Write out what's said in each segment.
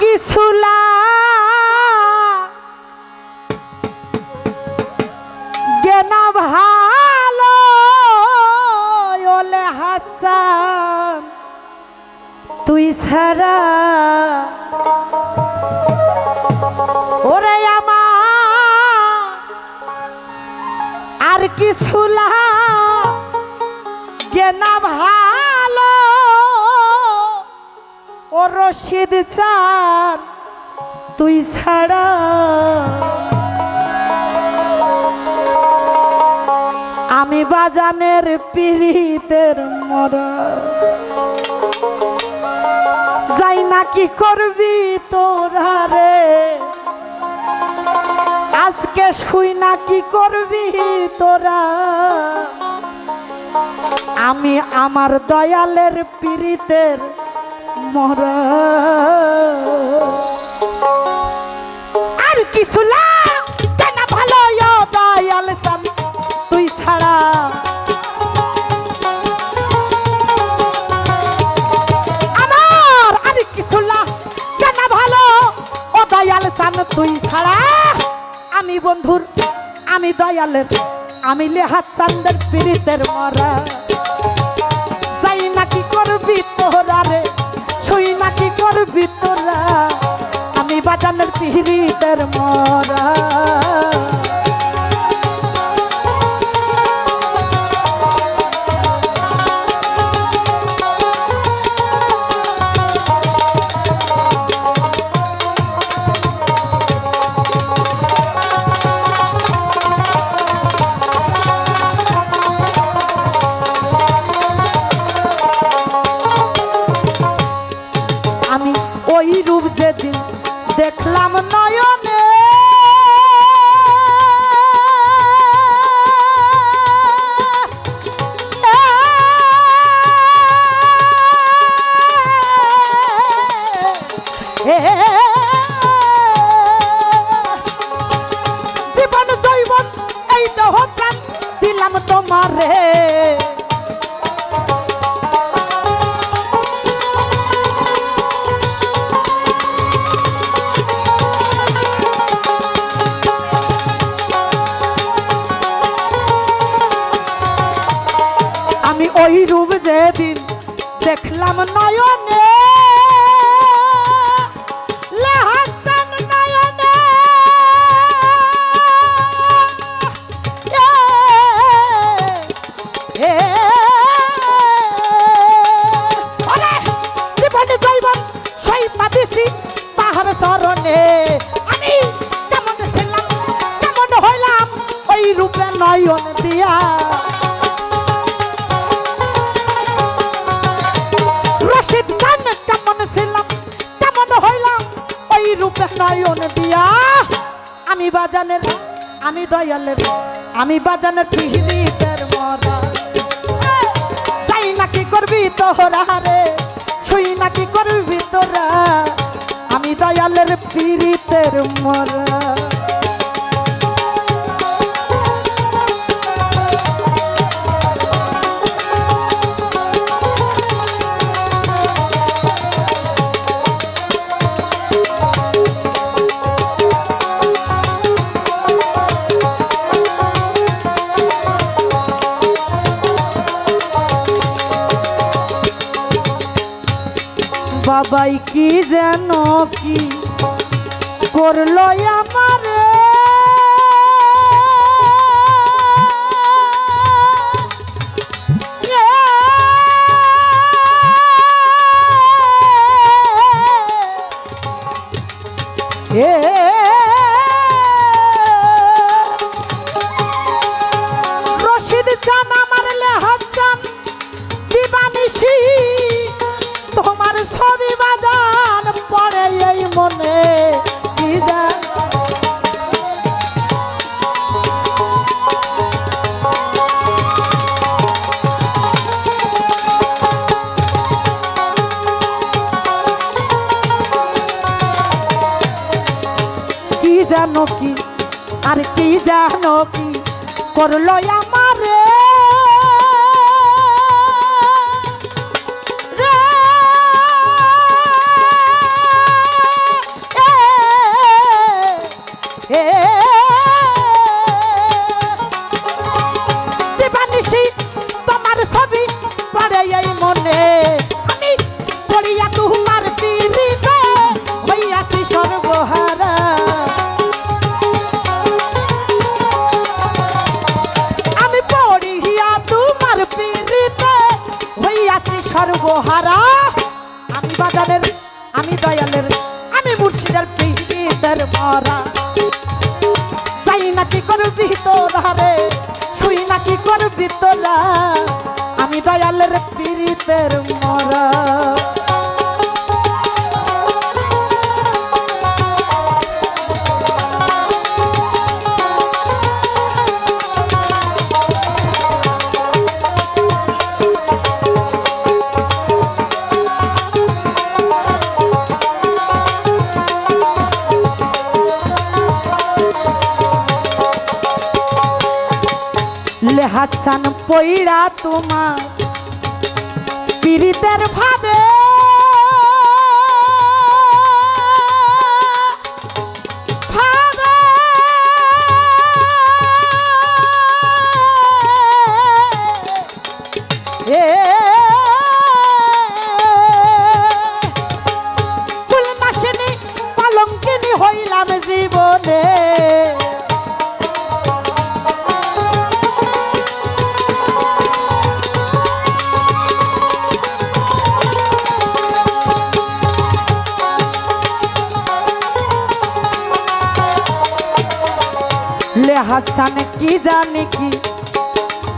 কি সুলা গেনা ভালো, ওলে হাসান, তুই ছাড়া। ওরে আমার আর কি সুলা গেনা ভালো রশিদ চান, তুই ছাড়া। আমি বাজানের পিড়িতের মরা। যাই না কি করবি তোরা রে? আজকে শুই না কি করবি তোরা? আমি আমার দয়ালের পীড়িতের মরা। আর কিছু না ভালো দয়াল চান তুই ছাড়া? আমার আর কিছু না ভালো ও দয়াল চান তুই ছাড়া? আমি বন্ধুর, আমি দয়ালের, আমি লেহাত চান্দের পীড়িতের মরা। যাই নাকি করবি তোরা তোরা আমি বাজানের পিড়িতের মরা। যেদিন দেখলাম নয়নে তাহার চরণে আমি কেমন ছিলাম কেমন হইলাম ওই রূপে নয়ন দিয়া নয়ন দিয়া। আমি বাজানের, আমি দয়ালের, আমি বাজানের পিহিতের মরা। তাই নাকি করবি তোরা রে, শুই নাকি করবি তোরা। আমি দয়ালের পিড়িতের মরা। বাবাই কি যেন কি করল আমারে? এ মনে কি জানো? কি আর কি জানো কি? করল আমারে নাকি লেহাচ্ছান পইরা তোমার। পীড়িতের ভাদে ভাদে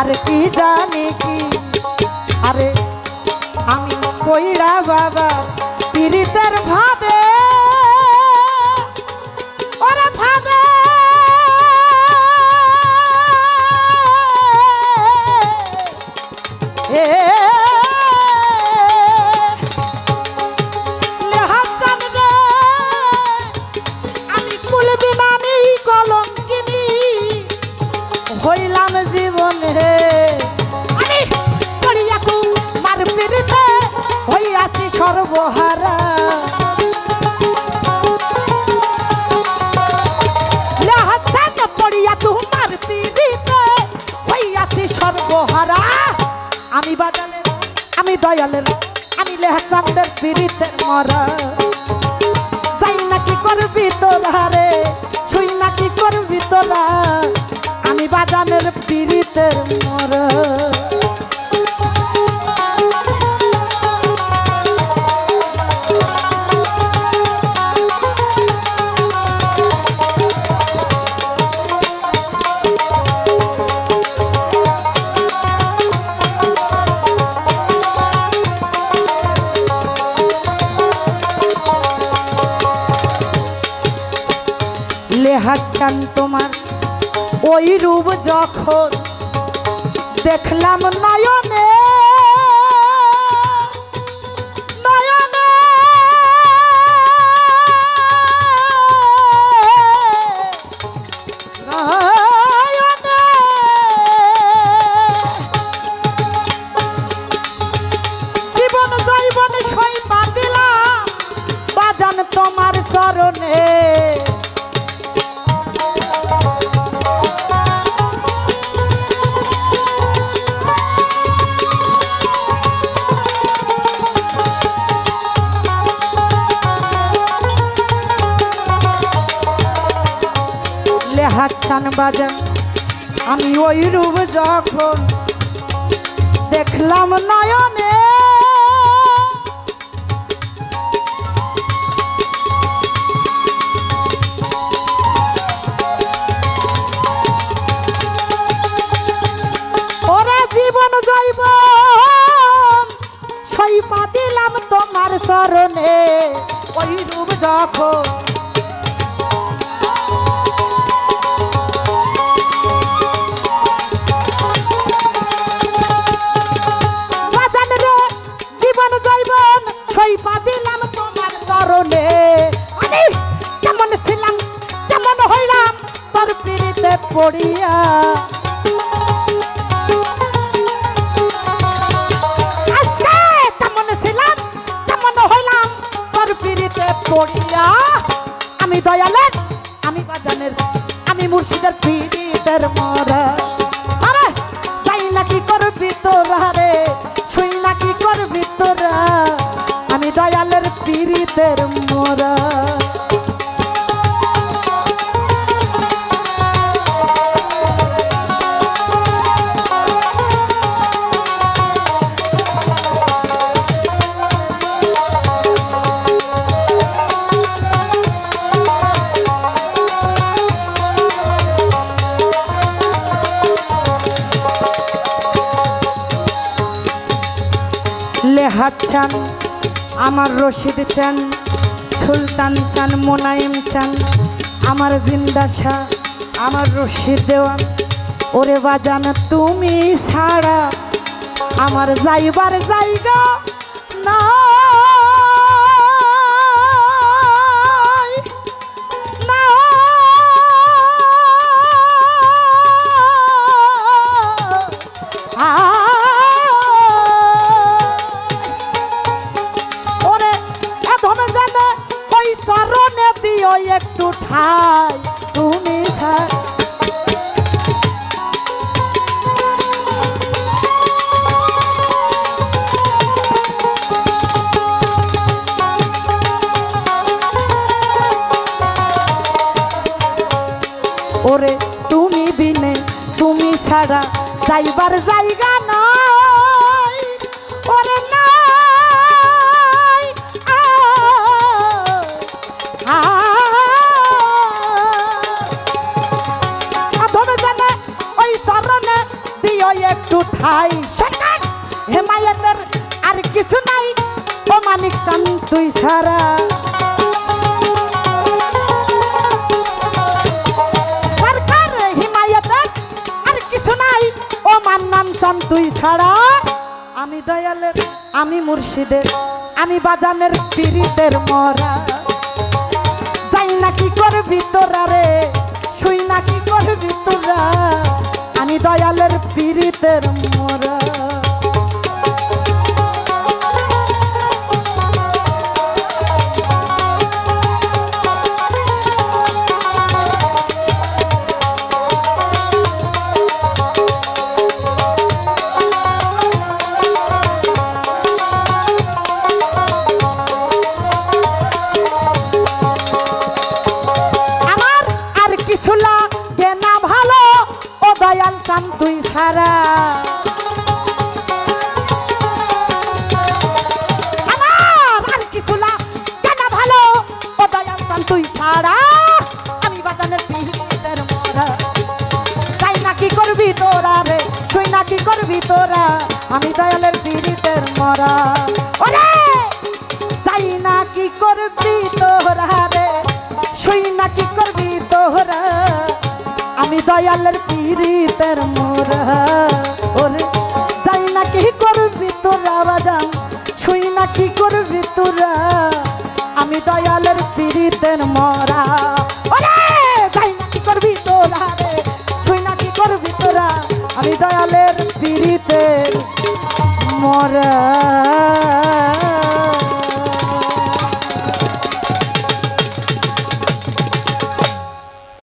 আরে কি জানি কি? আরে আমি কইরা বাবা সর্বহারা। পড়িয়া তোমার পিড়িতে হইয়াছি সর্বহারা। আমি বাজালের, আমি দয়ালের, আমি লেহাচান্দের পিড়িতের মরা। যাই নাকি করবি তোরা রে, শুই নাকি করবি তোরা। আমি বাজানের পীড়িতের মর। লেহাচ্ছান তোমার? ওই রূপ যখন দেখলাম নয়নে লেহাচ্ছান বাজান। আমি ওই রূপ যখন দেখলাম নয়নে ওরা তোমার চরণে। ওই রূপ যখন পড়িয়া। আমি দয়ালের আমি বাজানের আমি মুর্শিদের পিড়িতের আমার রশিদ চান, সুলতান চান, মোনায়েম চান, আমার জিন্দা শাহ, আমার রশিদ দেওয়ান ওরে বাজান, তুমি ছাড়া আমার যাইবার জায়গা না দিও একটু ঠাই তুমি ওরে তুমি বিনে তুমি ছাড়া যাইবার জায়গা তুই ছাড়া আমি দয়ালের, আমি মুর্শিদের, আমি বাজানের পীড়িতের মরা। যাই না কি করবি তোরা রে, শুই নাকি করবি তোরা, আমি দয়ালের পীড়িতের মরা। তোরা, আমি দয়ালের পীড়িতের মরা। ওরে! তাই না কি করবি তোরা রে? শুই না কি করবি তোরা? আমি দয়ালের পীড়িতের মোরা।